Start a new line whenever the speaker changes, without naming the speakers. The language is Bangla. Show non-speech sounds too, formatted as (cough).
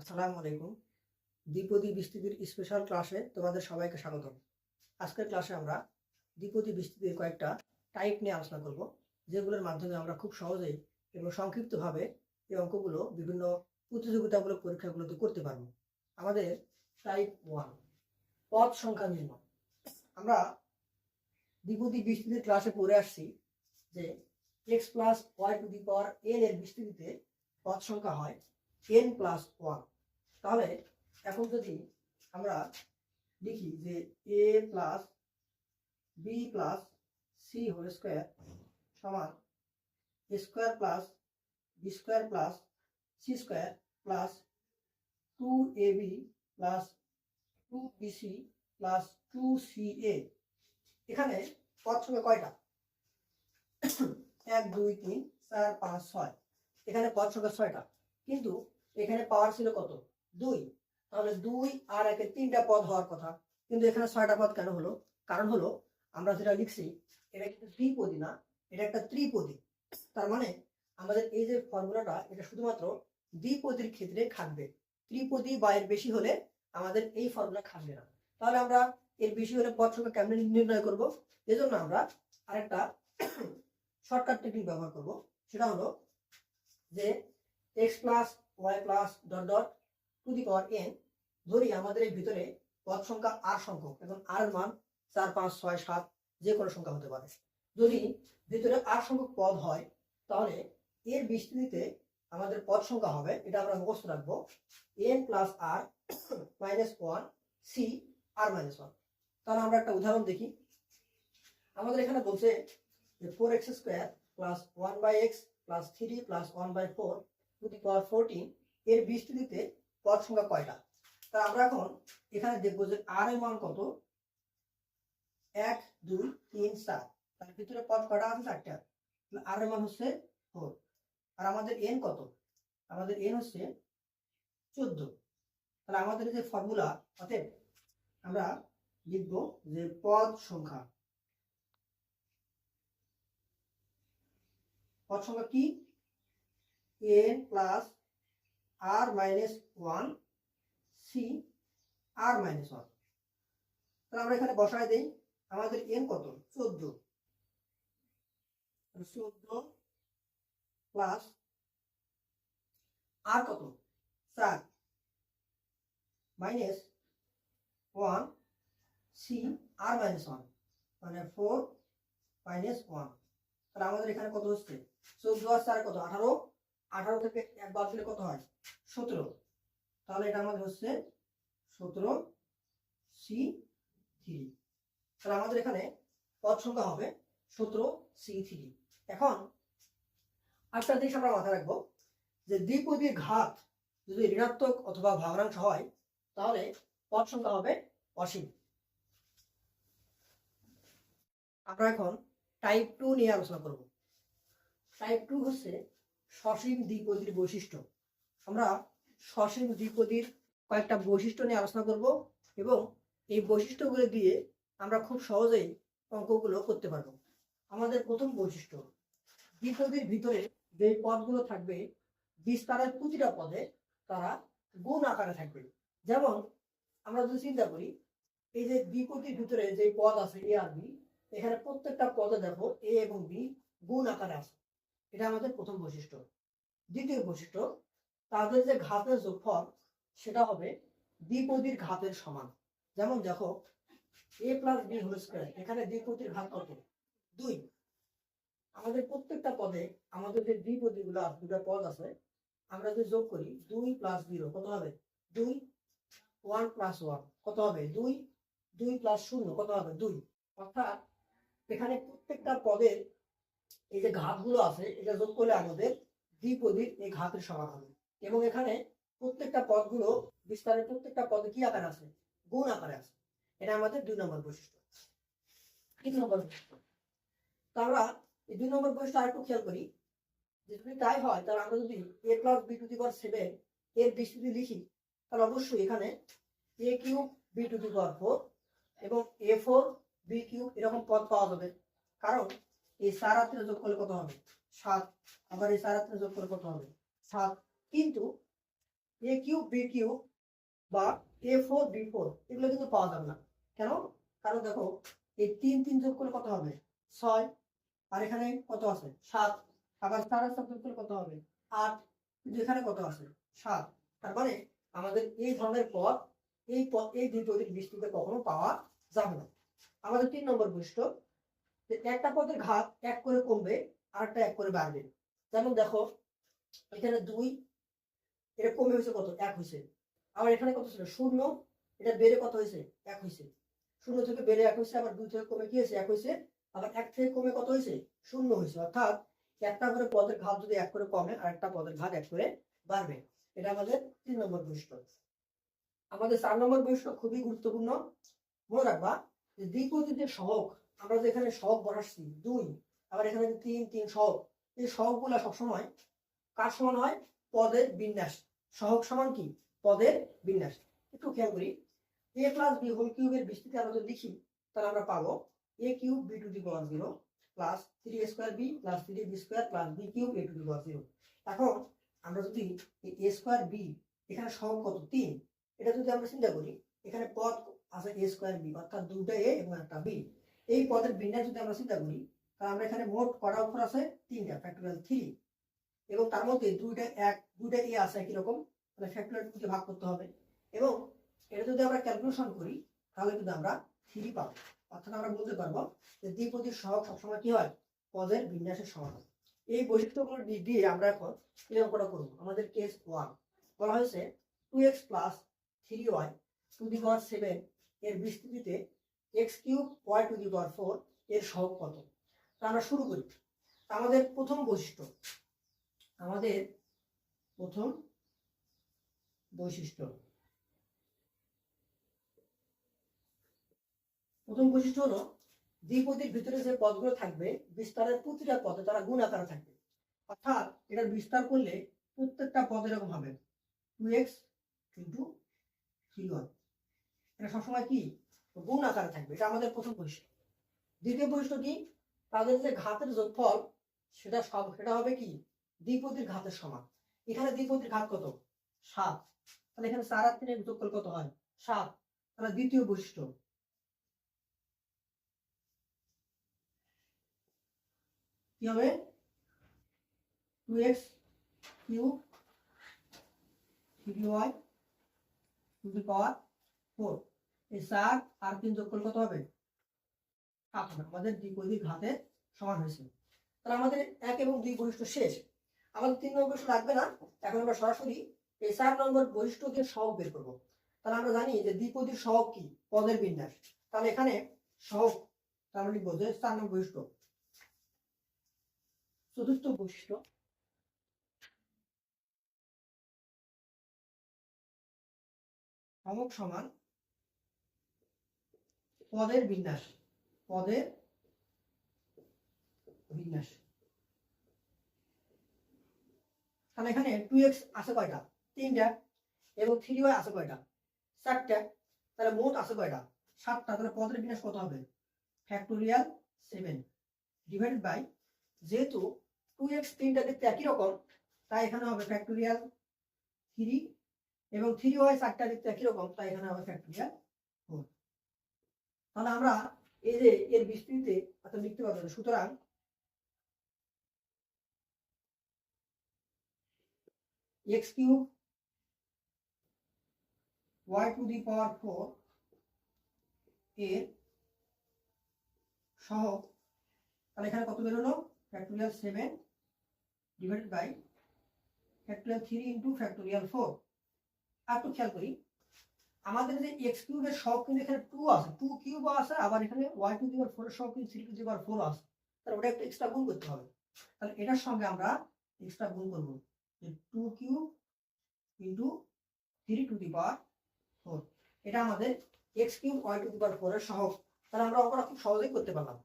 আসসালামু আলাইকুম। দ্বিপদী বিস্তৃতির স্পেশাল ক্লাসে তোমাদের সবাইকে স্বাগতম। আজকের ক্লাসে আমরা দ্বিপদী বিস্তৃতির কয়েকটা টাইপ নিয়ে আলোচনা করব, যেগুলোর মাধ্যমে আমরা খুব সহজেই এবং সংক্ষিপ্তভাবে এই অঙ্কগুলো বিভিন্ন প্রতিযোগিতামূলক পরীক্ষাগুলোতে করতে পারব। আমাদের টাইপ ওয়ান পদ সংখ্যা নির্ণয়। আমরা দ্বিপদী বিস্তৃতির ক্লাসে পড়ে আসছি যে x plus y to the power n এর বিস্তৃতিতে পদ সংখ্যা হয় এন প্লাস ওয়ান তাহলে এখন যদি আমরা লিখি যে a plus b plus c whole square সমান square plus b square plus c square plus two a b plus two b c plus two c a এখানে পদ সংখ্যা কয়টা? এক, দুই, তিন, চার, পাঁচ, ছয়। এখানে পদ সংখ্যা ছয়টা। কিন্তু এখানে পাওয়ার ছিল কত? দুই। তাহলে দুই আর একে তিনটা পদ হওয়ার কথা। কিন্তু এখানে ছয়টা পদ কেন হলো? কারণ হলো, আমরা যেটা লিখছি, এটা কিন্তু দ্বিপদী না, এটা একটা ত্রিপদী। তার মানে আমাদের এই যে ফর্মুলাটা, এটা শুধুমাত্র দ্বিপদীর ক্ষেত্রে খাটবে। ত্রিপদী বা এর বেশি হলে আমাদের এই ফর্মুলা খাটবে না। তাহলে আমরা এর বেশি হলে পদ সংখ্যা কেমন নির্ণয় করব? এজন্য আমরা আরেকটা (coughs) শর্টকাট টেকনিক ব্যবহার করব। সেটা হলো যে x plus y plus dot dot to the power n ধরি আমাদের এই ভিতরে পদ সংখ্যা আর সংখ্যক এবং আর মান চার, পাঁচ, ছয়, সাত, যে কোনো সংখ্যা হতে পারে। যদি ভিতরে আর সংখ্যক পদ হয়, তাহলে এর বিস্তৃতিতে আমাদের পদ সংখ্যা হবে, এটা আমরা মুখস্থ রাখব n plus r minus one c r minus one তাহলে আমরা একটা উদাহরণ দেখি। আমাদের এখানে বলছে যে four x square plus one by x plus three plus one by four to the power fourteen এর বিস্তৃতিতে পদ সংখ্যা কয়টা? তা আমরা এখন এখানে দেখব যে আর এর মান কত? এক, দুই, তিন, চার। তার ভিতরে পদ কয়টা আছে? চারটা। আর এর মান হচ্ছে ফোর আর আমাদের এন কত? আমাদের এন হচ্ছে চোদ্দ। তাহলে আমাদের যে ফর্মুলা অতএব আমরা লিখব যে পদ সংখ্যা। পদ সংখ্যা কি? N plus r minus one c r minus one তাহলে আমরা এখানে বসায় দেই, আমাদের এন কত? চোদ্দ। চোদ্দ প্লাস আর কত? চার। Minus one c r minus one মানে ফোর মাইনাস ওয়ান তাহলে আমাদের এখানে কত হচ্ছে? চোদ্দ আর চার কত? আঠারো। আঠারো থেকে এক বাদ দিলে কত হয়? সতেরো। তাহলে এটা আমাদের হচ্ছে সতেরো সি থ্রি তাহলে আমাদের এখানে পদ সংখ্যা হবে সতেরো সি থ্রি এখন একটা জিনিস আমরা মাথায় রাখব যে দ্বিপদীর ঘাত যদি ঋণাত্মক অথবা ভগ্নাংশ হয়, তাহলে পদ সংখ্যা হবে অসীম। আমরা এখন টাইপ টু নিয়ে আলোচনা করব। টাইপ টু হচ্ছে সসীম দ্বিপদীর বৈশিষ্ট্য। আমরা সসীম দ্বিপদীর কয়েকটা বৈশিষ্ট্য নিয়ে আলোচনা করব এবং এই বৈশিষ্ট্যগুলো দিয়ে আমরা খুব সহজেই অঙ্কগুলো করতে পারব। আমাদের প্রথম বৈশিষ্ট্য, দ্বিপদীর ভিতরে যে পদগুলো থাকবে, বিস্তারের প্রতিটা পদে তারা গুণ আকারে থাকবে। যেমন আমরা যদি চিন্তা করি, এই যে দ্বিপদীর ভিতরে যে পদ আছে এ আর বি এখানে প্রত্যেকটা পদে দেখো এ এবং বি গুণ আকারে আছে। এটা আমাদের প্রথম বৈশিষ্ট্য। দ্বিতীয় বৈশিষ্ট্য, তাদের যে ঘাতের যোগফল, সেটা হবে দ্বিপদীর ঘাতের সমান। যেমন দেখো a plus b whole square এখানে দ্বিপদীর ঘাত কত? দুই। আমাদের প্রত্যেকটা পদে আমাদের যে দ্বিপদী গুলো দুটা পদ আছে, আমরা যদি যোগ করি, দুই প্লাস জিরো কত হবে? দুই। ওয়ান প্লাস ওয়ান কত হবে? দুই। দুই প্লাস শূন্য, কত হবে? দুই। অর্থাৎ এখানে প্রত্যেকটা পদের এই যে ঘাতগুলো আছে, এটা যোগ করলে আমাদের দ্বিপদীর এই ঘাতের সমান হবে। এবং এখানে প্রত্যেকটা পদগুলো বিস্তারের প্রত্যেকটা পদে কি আকার আছে? গুণ আকারে আছে। এটা আমাদের দুই নম্বর বৈশিষ্ট্য। তিন নম্বর বৈশিষ্ট্য। তা আমরা এই দুই নম্বর বৈশিষ্ট্য আরেকটু খেয়াল করি। যে যদি তাই হয়, তাহলে আমরা যদি a plus b to the power seven এর বিস্তৃতি লিখি, তাহলে অবশ্যই এখানে a cube b to the power four এবং এ ফোর বি কিউব এরকম পদ পাওয়া যাবে। কারণ এই চার যোগ করলে কত হবে? সাত। আবার এই চার যোগ করলে কত হবে? সাত। কিন্তু এ কিউ বি কিউ বা এ ফোর, বি ফোর এগুলো কিন্তু পাওয়া যাবে না। কেন? কারণ দেখো, এই তিন তিন যোগ করলে কত হবে? ছয়। আর এখানে কত আছে? সাত। আবার চার আর সাত যোগ করলে কত হবে? আট। কিন্তু এখানে কত আছে? সাত। তার মানে আমাদের এই ধরনের পদ, এই পদ, এই দুই পদের বৃষ্টিতে কখনো পাওয়া যাবে না। আমাদের তিন নম্বর বৈশিষ্ট্য একটা পদের ঘাত এক করে কমবে, আরেকটা এক করে বাড়বে। যেমন দেখো, এখানে দুই, এটা কমে হয়েছে কত? এক হয়েছে। আবার এখানে কত ছিল? শূন্য, এটা বেড়ে কত হয়েছে? এক হয়েছে। শূন্য থেকে বেড়ে এক হয়েছে, আবার দুই থেকে কমে কি হয়েছে? এক হয়েছে। আবার এক থেকে কমে কত হয়েছে? শূন্য হয়েছে। অর্থাৎ একটা করে পদের ঘাত যদি এক করে কমে আর একটা পদের ঘাত এক করে বাড়বে। এটা আমাদের তিন নম্বর বৈশিষ্ট্য আমাদের চার নম্বর বৈশিষ্ট্য খুবই গুরুত্বপূর্ণ। মনে রাখবা দ্বিপদী যে সহগ আমরা যে এখানে সহগ বসাচ্ছি দুই, আবার এখানে তিন তিন সহগ, এই সহগগুলা সবসময় কার সমান হয়? পদের বিন্যাস। সহগ সমান কি? পদের বিন্যাস। একটু খেয়াল করি, এ প্লাস বি হোল কিউবের বিস্তৃতি আমরা যদি লিখি, তাহলে আমরা পাবো a cube b to the power zero plus three square b plus three b square plus b cube a to the power zero এখন আমরা যদি এ স্কোয়ার বি এখানে সহগ কত? তিন। এটা যদি আমরা চিন্তা করি, এখানে পদ আছে এ স্কোয়ার বি অর্থাৎ দুটা এ এবং একটা বি এই পদের বিন্যাস যদি আমরা চিন্তা করি, তাহলে আমরা এখানে মোট কটা অক্ষর আছে? তিনটা ফ্যাক্টোরিয়াল থ্রি এবং তার মধ্যে দুইটা এক, দুইটা এ আছে একই রকম, তাহলে ফ্যাক্টোরিয়াল টুকে ভাগ করতে হবে। এবং এটা যদি আমরা ক্যালকুলেশন করি, তাহলে কিন্তু আমরা থ্রি পাবো। অর্থাৎ আমরা বলতে পারব যে দ্বিপদীর সহগ সবসময় কি হয়? পদের বিন্যাসের হয়। এই বৈশিষ্ট্যগুলো দিয়ে আমরা এখন এই অঙ্কটা করব। আমাদের কেস ওয়ান বলা হয়েছে two x plus three y to the power seven এর বিস্তৃতিতে x cube y to the power four এর সহগ কত? আমরা শুরু করি। আমাদের প্রথম বৈশিষ্ট্য, আমাদের প্রথম বৈশিষ্ট্য। প্রথম বৈশিষ্ট্য হলো, দ্বিপদীর ভিতরে যে পদগুলো থাকবে, বিস্তারের প্রতিটা পদে তারা গুণ আকারে থাকবে। অর্থাৎ এটার বিস্তার করলে প্রত্যেকটা পদ এরকম হবে। Two x into three one এটা সবসময় কি? গুণ আকারে থাকবে, এটা আমাদের প্রথম বৈশিষ্ট্য। দ্বিতীয় বৈশিষ্ট্য কি? তাদের যে ঘাতের যোগফল, সেটা সব, সেটা হবে কি? দ্বিপদীর ঘাতের সমান। এখানে দ্বিপদীর ঘাত কত? সাত। তাহলে এখানে চার আর তিনের যোগফল কত হয়? সাত। তাহলে দ্বিতীয় বৈশিষ্ট্য। কি হবে? Two x cube three y to the power four এই চার আর তিন যোগফল কত হবে? সাত হবে। আমাদের ঘাতের সমান হয়েছে। তাহলে আমাদের এক এবং দুই বৈশিষ্ট্য শেষ। আমাদের তিন নম্বর বৈশিষ্ট্য লাগবে না। এখন আমরা সরাসরি এই নম্বর বের করব। তাহলে আমরা জানি যে দ্বিপদীর কি? পদের বিন্যাস। তাহলে এখানে সহগ, তাহলে লিখব যে চার নম্বর বৈশিষ্ট্য। চতুর্থ বৈশিষ্ট্য। সহগ সমান পদের বিন্যাস পদের বিন্যাস। তাহলে এখানে টু এক্স আছে কয়টা? তিনটা এবং থ্রি ওয়াই আছে কয়টা? চারটা। তাহলে মোট আছে কয়টা? সাতটা। তাহলে পদের বিন্যাস কত হবে? ফ্যাক্টোরিয়াল সেভেন ডিভাইডেড বাই যেহেতু টু এক্স তিনটা দেখতে একই রকম, তাই এখানে হবে ফ্যাক্টোরিয়াল থ্রি এবং থ্রি ওয়াই চারটা দেখতে একই রকম, তাই এখানে হবে ফ্যাক্টোরিয়াল ফোর তাহলে আমরা এই যে এর বিস্তৃতিতে অর্থাৎ লিখতে পারব না। সুতরাং x cube y to the power four এর সহ, তাহলে এখানে কত বেরোলো factorial seven divided by factorial three into factorial four আর একটু খেয়াল করি আমাদের যে এক্স কিউবের সব কিন্তু এখানে টু আছে। টু কিউব আছে, আবার এখানে ওয়াই টু দিবার ফোর সব কিন্তু থ্রি টু দিবার ফোর আছে। তাহলে ওটা একটু এক্সট্রা গুণ করতে হবে। তাহলে এটার সঙ্গে আমরা এক্সট্রা গুণ করব যে two cube into three to the power four এটা আমাদের x cube y to the ফোরের সহগ। তাহলে আমরা ওটা খুব সহজেই করতে পারলাম।